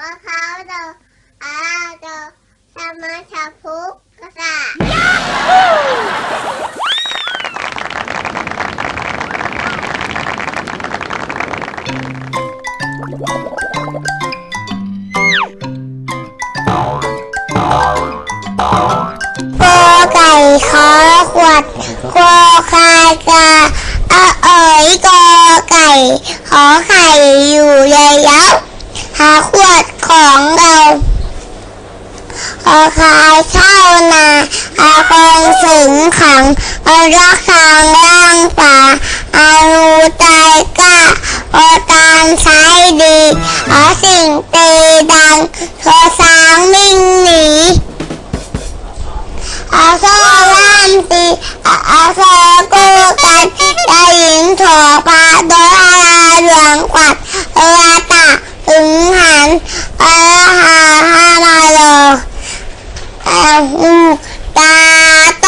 อาโดธรรมชาพุกกะสะกอไก่ขอขวดกอคายกาอะเอ๋ยกอไก่ ขอไข่อยู่ใยเย้า หาขวดของเราขอคายเข้านาอาคงสิงขังอารักทางร่างป่าอารูตายกล้าโอตามใช้ดีอาสิ่งตีดังโทสางมิ่งหนีอาโซลามตีอาโซกูกันได้หญิงถอปา 啊好害怕哟大风大到